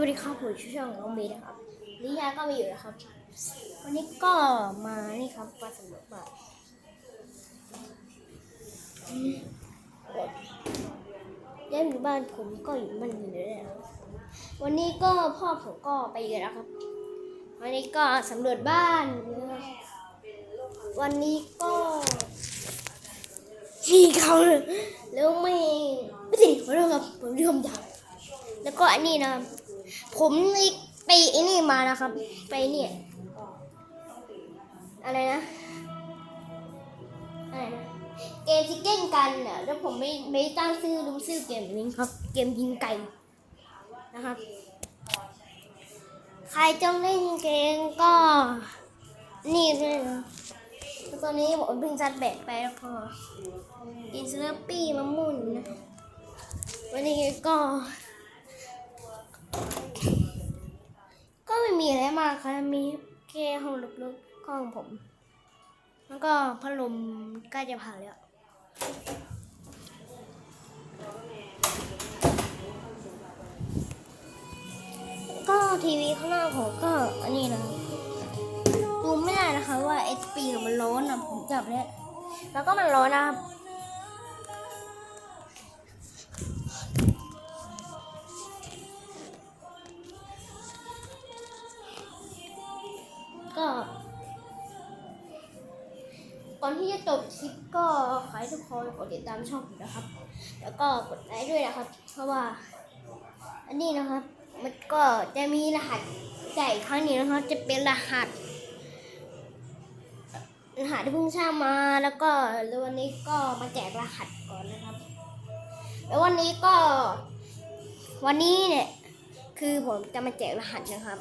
วัสดีครับผมชื่อช่องน้องเมย์นะครับลิยาก็มีอยู่นะครับ วันนี้ก็มานี่ครับมาสำรวจบ้านอืมย้ายอยู่บ้านผมก็อยู่บ้านอยู่เลยนะวันนี้ก็พ่อผมก็ไปเยอะแล้วครับ วันนี้ก็สำรวจบ้าน วันนี้ก็ที่เขาแล้วไม่ไม่สิขอโทษครับผมเริ่มดังแล้วก็อันนี้นะ ผมนี่ไปไอ้นี่มานะครับ ไปเนี่ยอะไรนะอะไรนะเกมที่เล่นกันน่ะแล้วผมไม่ไม่ตั้งชื่อรู้ชื่อเกมนี้ครับ เกมยิงไก่นะครับ ใครจ้องเล่นเกมก็นี่ด้วยนะแล้วตอนนี้ผมเพิ่งจัดแบกไปแล้วก็กินสลัปปี้มะม่วงนะวันนี้ก็ ก็ไมีอะไรมากค่ะมีแค่ห้องลึกๆห้องผม แล้วก็พัดลมใกล้จะผ่านแล้วก็ทีวีข้างหน้าผมก็อันนี้นะดูไม่ได้นะคะว่า SP มันร้อนนะผมจับเนี่ยแล้วก็มันร้อนนะครับ ก็ก่อนที่จะจบคลิปก็ขอให้ทุกคนกดติดตามช่องผมนะครับ แล้วก็กดไลค์ด้วยนะครับ เพราะว่า อันนี้นะครับ มันก็จะมีรหัสใหญ่ครั้งนี้นะครับ จะเป็นรหัส รหัสที่เพิ่งสร้างมาแล้วก็แล้ววันนี้ก็มาแจกรหัสก่อนนะครับ แล้ววันนี้ก็ วันนี้เนี่ย คือผมจะมาแจกรหัสนะครับ